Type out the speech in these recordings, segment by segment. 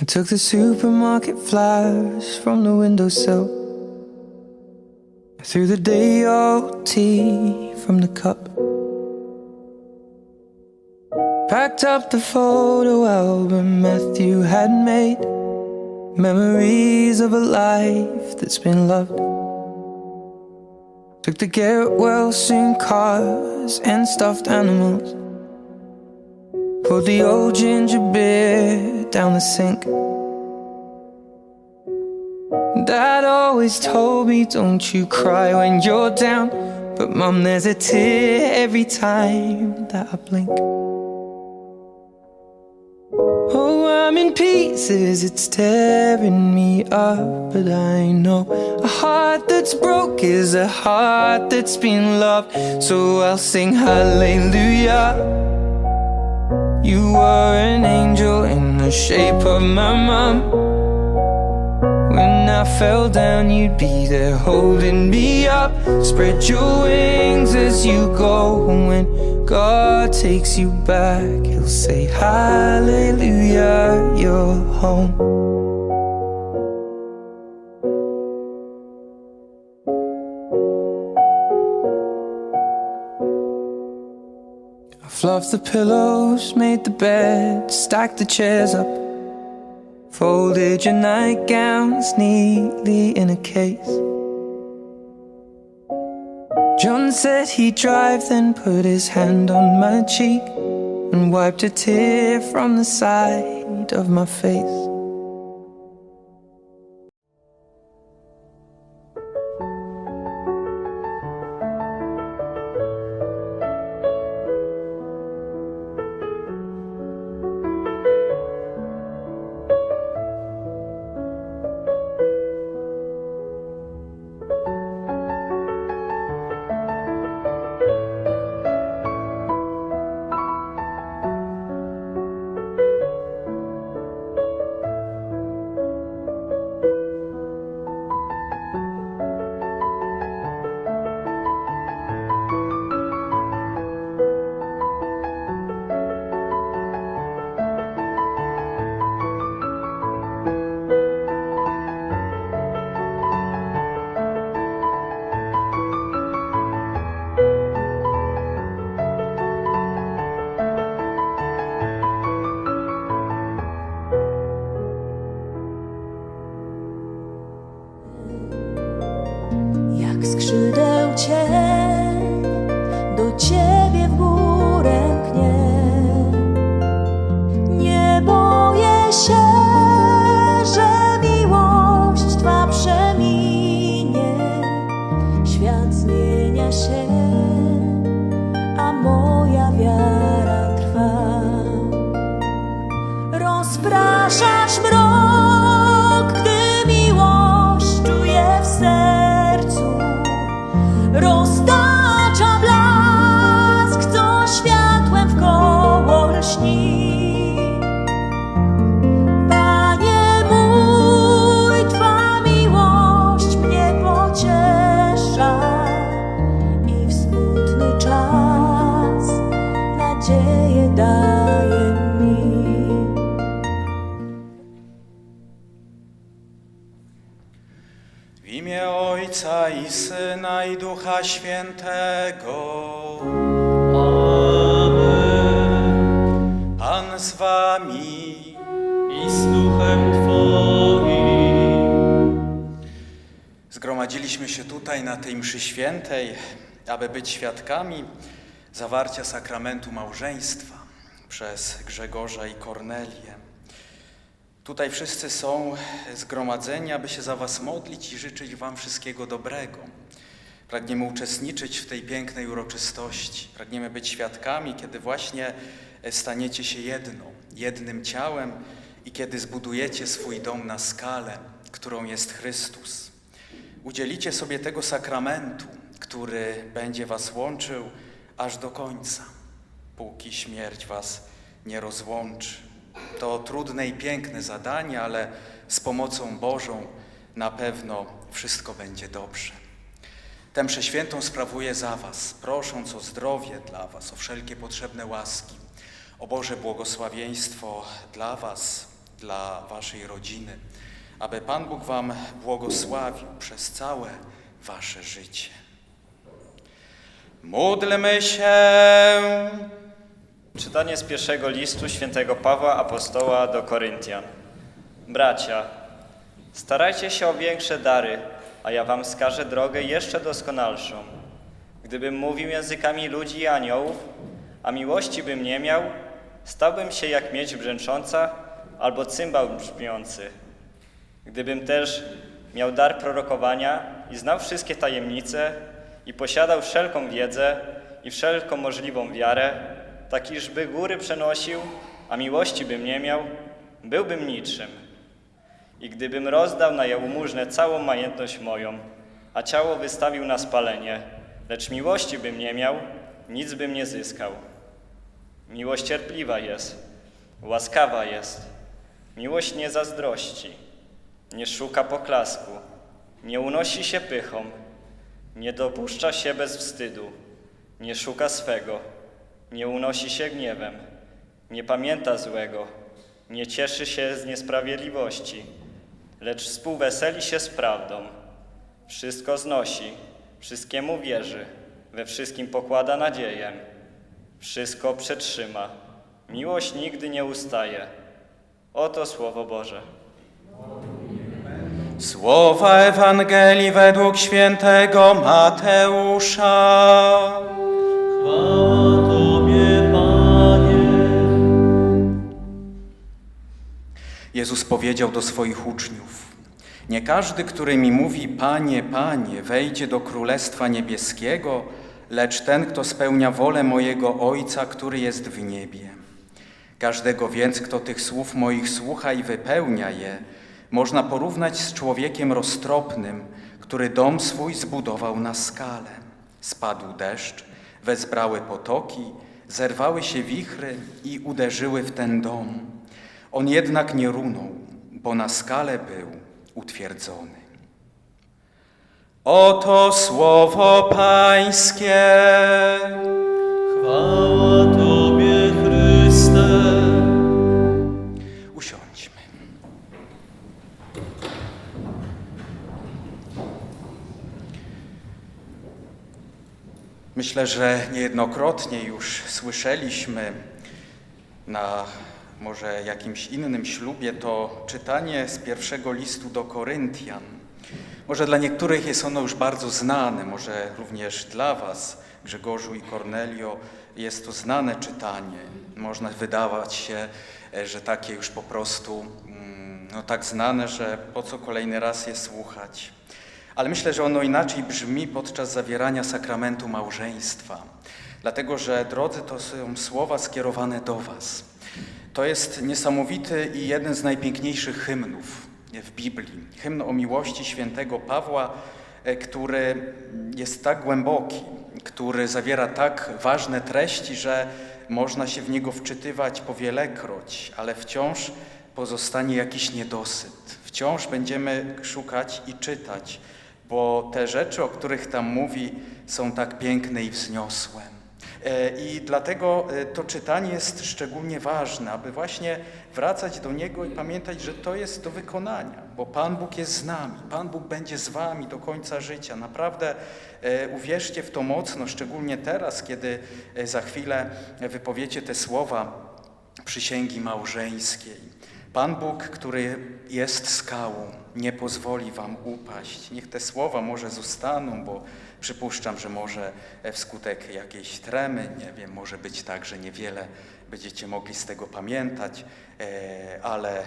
I took the supermarket flyers from the windowsill. I threw the day old tea from the cup. Packed up the photo album Matthew had made. Memories of a life that's been loved. Took the well soon cars and stuffed animals. Poured the old ginger beer down the sink. Dad always told me, don't you cry when you're down. But mum, there's a tear every time that I blink. Oh, I'm in pieces, it's tearing me up. But I know a heart that's broke is a heart that's been loved. So I'll sing hallelujah. You were an angel in the shape of my mom. When I fell down, you'd be there holding me up. Spread your wings as you go. When God takes you back, He'll say, Hallelujah, you're home. Fluffed the pillows, made the bed, stacked the chairs up. Folded your nightgowns neatly in a case. John said he'd drive, then put his hand on my cheek and wiped a tear from the side of my face. W imię Ojca i Syna i Ducha Świętego. Pan z wami. i z duchem Twoim. Zgromadziliśmy się tutaj na tej mszy świętej, aby być świadkami zawarcia sakramentu małżeństwa przez Grzegorza i Kornelię. Tutaj wszyscy są zgromadzeni, aby się za Was modlić i życzyć Wam wszystkiego dobrego. Pragniemy uczestniczyć w tej pięknej uroczystości. Pragniemy być świadkami, kiedy właśnie staniecie się jedną, jednym ciałem i kiedy zbudujecie swój dom na skalę, którą jest Chrystus. Udzielicie sobie tego sakramentu, który będzie Was łączył aż do końca, póki śmierć Was nie rozłączy. To trudne i piękne zadanie, ale z pomocą Bożą na pewno wszystko będzie dobrze. Tę mszę świętą sprawuję za Was, prosząc o zdrowie dla Was, o wszelkie potrzebne łaski, o Boże błogosławieństwo dla Was, dla waszej rodziny, aby Pan Bóg wam błogosławił przez całe wasze życie. Módlmy się. Czytanie z pierwszego listu świętego Pawła Apostoła do Koryntian. Bracia, starajcie się o większe dary, a ja wam wskażę drogę jeszcze doskonalszą. Gdybym mówił językami ludzi i aniołów, a miłości bym nie miał, stałbym się jak miedź brzęcząca albo cymbał brzmiący. Gdybym też miał dar prorokowania i znał wszystkie tajemnice i posiadał wszelką wiedzę i wszelką możliwą wiarę, tak iżby góry przenosił, a miłości bym nie miał, byłbym niczym. I gdybym rozdał na jałmużnę całą majętność moją, a ciało wystawił na spalenie, lecz miłości bym nie miał, nic bym nie zyskał. Miłość cierpliwa jest, łaskawa jest, miłość nie zazdrości, nie szuka poklasku, nie unosi się pychą, nie dopuszcza się bez wstydu, nie szuka swego, nie unosi się gniewem, nie pamięta złego, nie cieszy się z niesprawiedliwości, lecz współweseli się z prawdą. Wszystko znosi, wszystkiemu wierzy, we wszystkim pokłada nadzieję, wszystko przetrzyma. Miłość nigdy nie ustaje. Oto Słowo Boże. Słowa Ewangelii według świętego Mateusza. Chwała Jezus powiedział do swoich uczniów: Nie każdy, który mi mówi: Panie, Panie, wejdzie do królestwa niebieskiego, lecz ten, kto spełnia wolę mojego Ojca, który jest w niebie. Każdego więc, kto tych słów moich słucha i wypełnia je, można porównać z człowiekiem roztropnym, który dom swój zbudował na skale. Spadł deszcz, wezbrały potoki, zerwały się wichry i uderzyły w ten dom. On jednak nie runął, bo na skale był utwierdzony. Oto słowo Pańskie. Chwała Tobie, Chryste. Usiądźmy. Myślę, że niejednokrotnie już słyszeliśmy na może jakimś innym ślubie to czytanie z pierwszego listu do Koryntian. Może dla niektórych jest ono już bardzo znane, może również dla Was, Grzegorzu i Kornelio, jest to znane czytanie. Można wydawać się, e, że takie już po prostu mm, no, tak znane, że po co kolejny raz je słuchać. Ale myślę, że ono inaczej brzmi podczas zawierania sakramentu małżeństwa. Dlatego, że drodzy, to są słowa skierowane do Was. To jest niesamowity i jeden z najpiękniejszych hymnów w Biblii. Hymn o miłości świętego Pawła, e, który jest tak głęboki, który zawiera tak ważne treści, że można się w niego wczytywać powielekroć, ale wciąż pozostanie jakiś niedosyt. Wciąż będziemy szukać i czytać, bo te rzeczy, o których tam mówi, są tak piękne i wzniosłe. E, I dlatego e, to czytanie jest szczególnie ważne, aby właśnie wracać do niego i pamiętać, że to jest do wykonania, bo Pan Bóg jest z nami, Pan Bóg będzie z wami do końca życia. Naprawdę e, uwierzcie w to mocno, szczególnie teraz, kiedy za chwilę wypowiecie te słowa przysięgi małżeńskiej. Pan Bóg, który jest skałą, nie pozwoli wam upaść. Niech te słowa może zostaną, bo przypuszczam, że może e, wskutek jakiejś tremy, nie wiem, może być tak, że niewiele będziecie mogli z tego pamiętać, e, ale, e,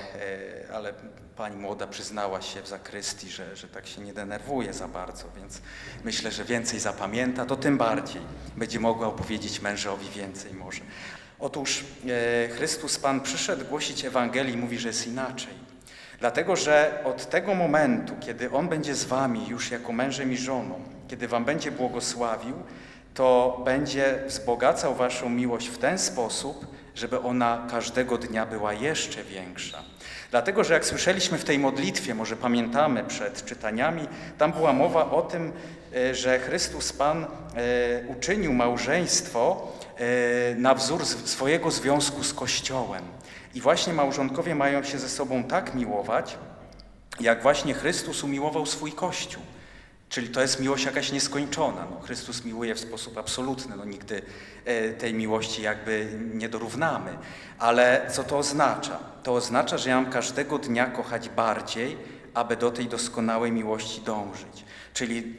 ale pani młoda przyznała się w zakrystii, że, że tak się nie denerwuje za bardzo, więc myślę, że więcej zapamięta, to tym bardziej będzie mogła opowiedzieć mężowi więcej może. Otóż Chrystus Pan przyszedł głosić Ewangelię i mówi, że jest inaczej. Dlatego, że od tego momentu, kiedy On będzie z wami już jako mężem i żoną, kiedy wam będzie błogosławił, to będzie wzbogacał waszą miłość w ten sposób, żeby ona każdego dnia była jeszcze większa. Dlatego, że jak słyszeliśmy w tej modlitwie, może pamiętamy przed czytaniami, tam była mowa o tym, e, że Chrystus Pan e, uczynił małżeństwo e, na wzór swojego związku z Kościołem. I właśnie małżonkowie mają się ze sobą tak miłować, jak właśnie Chrystus umiłował swój Kościół. Czyli to jest miłość jakaś nieskończona. No, Chrystus miłuje w sposób absolutny, no, nigdy e, tej miłości jakby nie dorównamy. Ale co to oznacza? To oznacza, że ja mam każdego dnia kochać bardziej, aby do tej doskonałej miłości dążyć. Czyli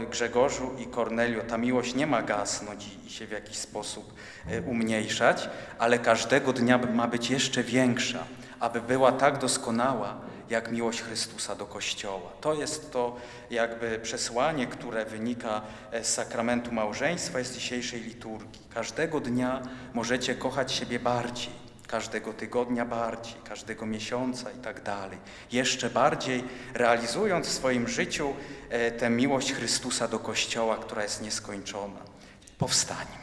e, Grzegorzu i Kornelio, ta miłość nie ma gasnąć i, i się w jakiś sposób e, umniejszać, ale każdego dnia ma być jeszcze większa, aby była tak doskonała, jak miłość Chrystusa do Kościoła. To jest to jakby przesłanie, które wynika e, z sakramentu małżeństwa, z dzisiejszej liturgii. Każdego dnia możecie kochać siebie bardziej, każdego tygodnia bardziej, każdego miesiąca i tak dalej. Jeszcze bardziej realizując w swoim życiu e, tę miłość Chrystusa do Kościoła, która jest nieskończona. Powstańmy.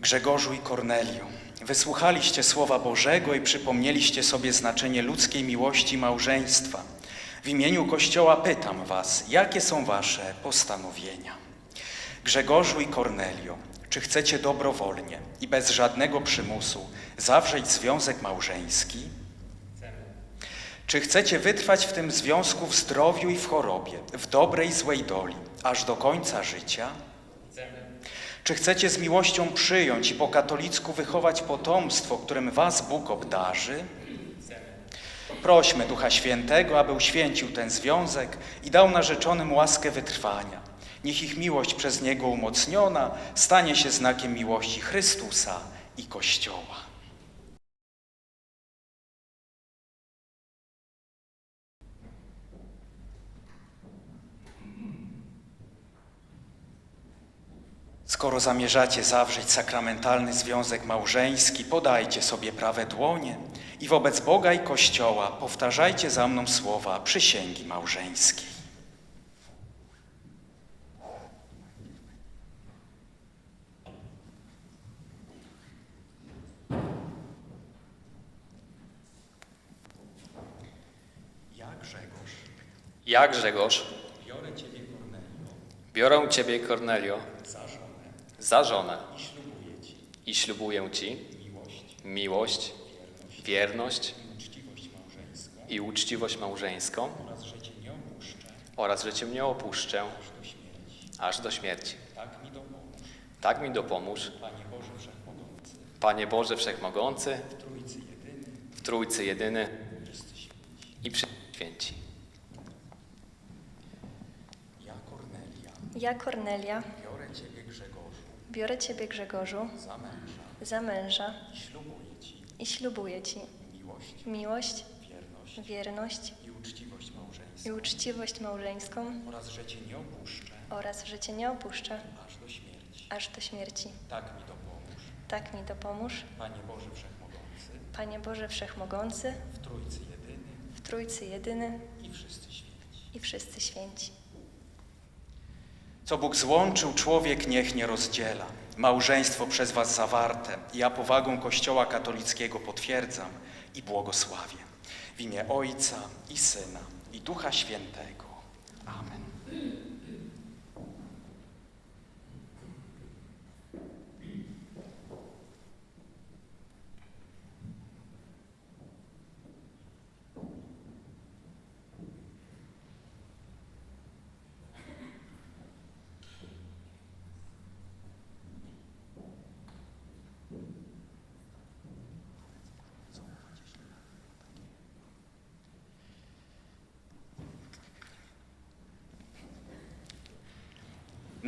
Grzegorzu i Korneliu, wysłuchaliście Słowa Bożego i przypomnieliście sobie znaczenie ludzkiej miłości małżeństwa. W imieniu Kościoła pytam Was, jakie są Wasze postanowienia? Grzegorzu i Kornelio, czy chcecie dobrowolnie i bez żadnego przymusu zawrzeć związek małżeński? Czy chcecie wytrwać w tym związku w zdrowiu i w chorobie, w dobrej i złej doli, aż do końca życia? Czy chcecie z miłością przyjąć i po katolicku wychować potomstwo, którym was Bóg obdarzy? Prośmy Ducha Świętego, aby uświęcił ten związek i dał narzeczonym łaskę wytrwania. Niech ich miłość przez Niego umocniona stanie się znakiem miłości Chrystusa i Kościoła. Skoro zamierzacie zawrzeć sakramentalny związek małżeński, podajcie sobie prawe dłonie i wobec Boga i Kościoła powtarzajcie za mną słowa przysięgi małżeńskiej. Ja, Grzegorz, Ja, Grzegorz, biorę Ciebie, Kornelio, biorę Ciebie, Kornelio, za za żonę i ślubuję Ci miłość, wierność i uczciwość małżeńską oraz, że Cię nie opuszczę aż do śmierci. Tak mi dopomóż, Panie Boże Wszechmogący, Panie Boże Wszechmogący, w Trójcy Jedyny, i przy święci. Ja, Kornelia, biorę Ciebie, biorę Ciebie, Grzegorzu, za męża. za męża i ślubuję Ci. i ślubuję Ci miłość, miłość, wierność. wierność i uczciwość małżeńską. i uczciwość małżeńską oraz, że Cię nie opuszczę. oraz, że Cię nie opuszczę aż do śmierci. aż do śmierci. Tak mi dopomóż, Tak mi dopomóż, Panie Boże Wszechmogący, Panie Boże Wszechmogący, w Trójcy Jedyny. W Trójcy Jedyny. I wszyscy święci. i wszyscy święci. Co Bóg złączył, człowiek niech nie rozdziela. Małżeństwo przez Was zawarte, ja powagą Kościoła katolickiego potwierdzam i błogosławię. W imię Ojca i Syna i Ducha Świętego. Amen.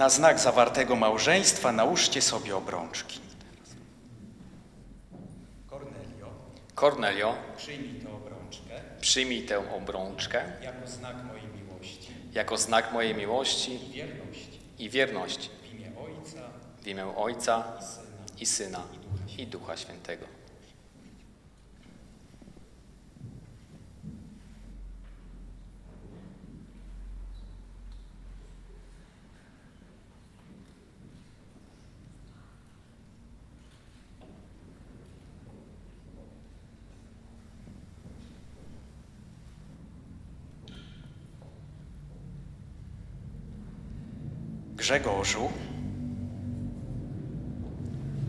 Na znak zawartego małżeństwa nałóżcie sobie obrączki. Kornelio, Kornelio, przyjmij tę obrączkę. przyjmij tę obrączkę. Jako znak mojej miłości. Jako znak mojej miłości i wierności i wierności w imię Ojca w imię Ojca i Syna i Ducha Świętego. Grzegorzu,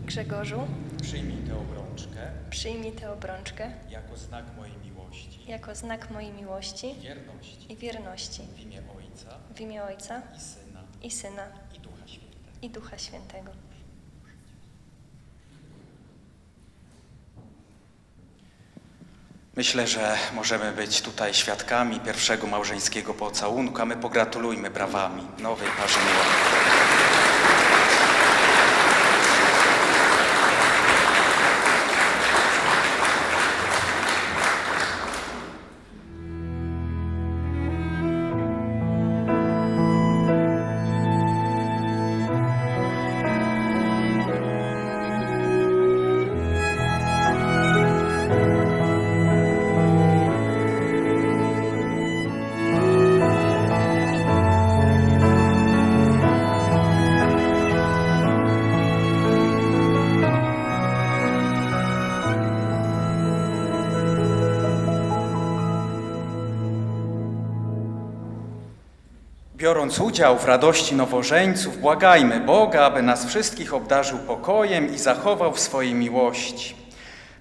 Grzegorzu, przyjmij tę obrączkę. Przyjmij tę obrączkę. Jako znak mojej miłości, jako znak mojej miłości. Wierności. I wierności. W imię Ojca. W imię Ojca. I Syna. I Syna. I Ducha Świętego. i Ducha Świętego. Myślę, że możemy być tutaj świadkami pierwszego małżeńskiego pocałunku, a my pogratulujmy brawami nowej parze miłosnych. Biorąc udział w radości nowożeńców, błagajmy Boga, aby nas wszystkich obdarzył pokojem i zachował w swojej miłości.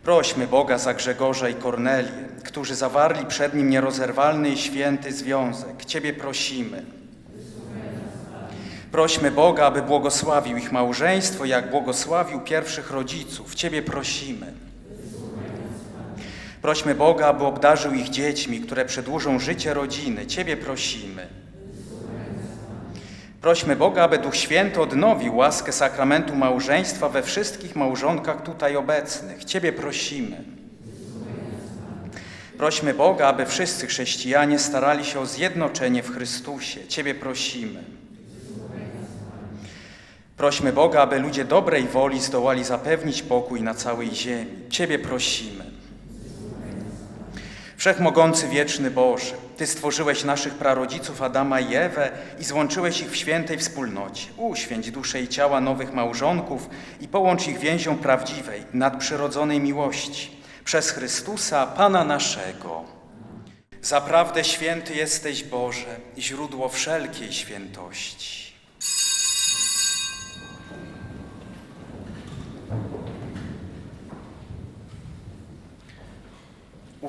Prośmy Boga za Grzegorza i Kornelię, którzy zawarli przed Nim nierozerwalny i święty związek. Ciebie prosimy. Prośmy Boga, aby błogosławił ich małżeństwo, jak błogosławił pierwszych rodziców. Ciebie prosimy. Prośmy Boga, aby obdarzył ich dziećmi, które przedłużą życie rodziny. Ciebie prosimy. Prośmy Boga, aby Duch Święty odnowił łaskę sakramentu małżeństwa we wszystkich małżonkach tutaj obecnych. Ciebie prosimy. Prośmy Boga, aby wszyscy chrześcijanie starali się o zjednoczenie w Chrystusie. Ciebie prosimy. Prośmy Boga, aby ludzie dobrej woli zdołali zapewnić pokój na całej ziemi. Ciebie prosimy. Wszechmogący wieczny Boże, Ty stworzyłeś naszych prarodziców Adama i Ewę i złączyłeś ich w świętej wspólnocie. Uświęć dusze i ciała nowych małżonków i połącz ich więzią prawdziwej, nadprzyrodzonej miłości. Przez Chrystusa, Pana naszego. Zaprawdę święty jesteś Boże, źródło wszelkiej świętości.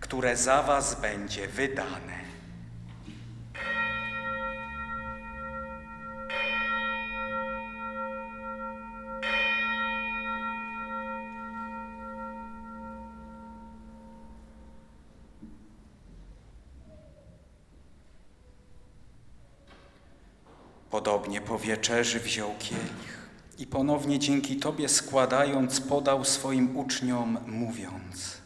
które za was będzie wydane. Podobnie po wieczerzy wziął kielich i ponownie dzięki Tobie składając podał swoim uczniom, mówiąc: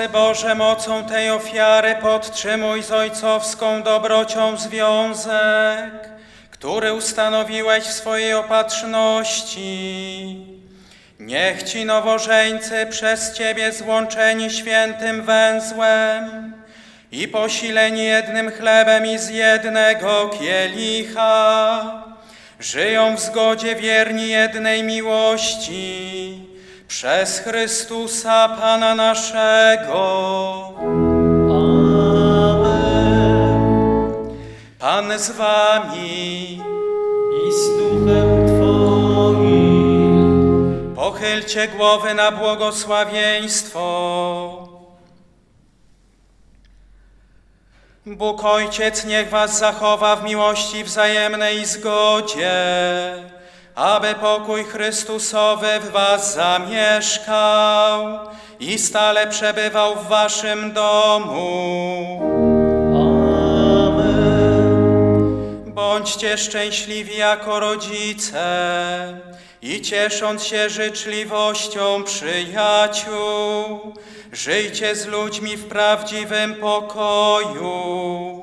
Wszechmogący Boże, mocą tej ofiary podtrzymuj z ojcowską dobrocią związek, który ustanowiłeś w swojej opatrzności. Niech ci nowożeńcy przez Ciebie złączeni świętym węzłem i posileni jednym chlebem i z jednego kielicha, żyją w zgodzie wierni jednej miłości przez Chrystusa Pana naszego. Pan z Wami, I z duchem Twoim. pochylcie głowy na błogosławieństwo. Bóg Ojciec niech was zachowa w miłości wzajemnej i zgodzie, aby pokój Chrystusowy w was zamieszkał i stale przebywał w waszym domu. Bądźcie szczęśliwi jako rodzice i ciesząc się życzliwością przyjaciół, żyjcie z ludźmi w prawdziwym pokoju.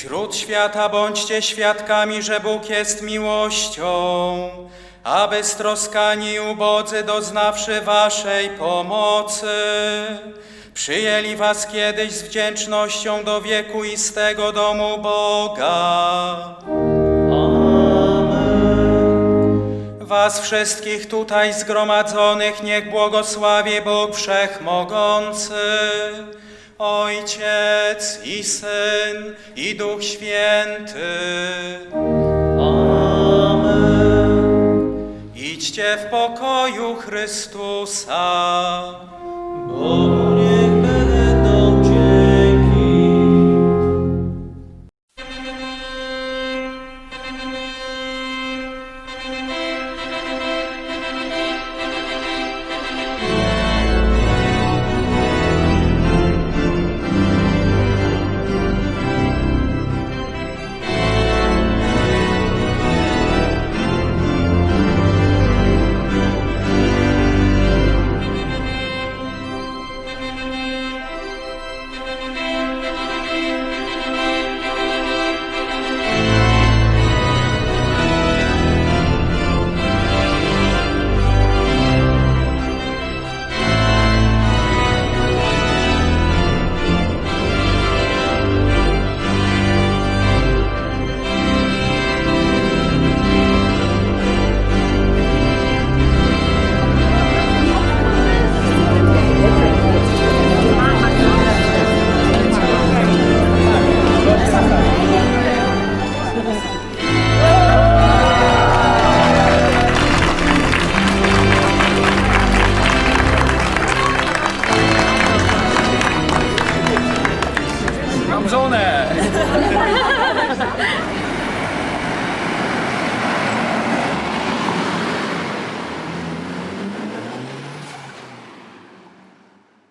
Wśród świata bądźcie świadkami, że Bóg jest miłością, aby stroskani i ubodzy doznawszy waszej pomocy, przyjęli was kiedyś z wdzięcznością do wieku i z tego domu Boga. Was wszystkich tutaj zgromadzonych niech błogosławi Bóg Wszechmogący, Ojciec i Syn i Duch Święty. Idźcie w pokoju Chrystusa. Bogu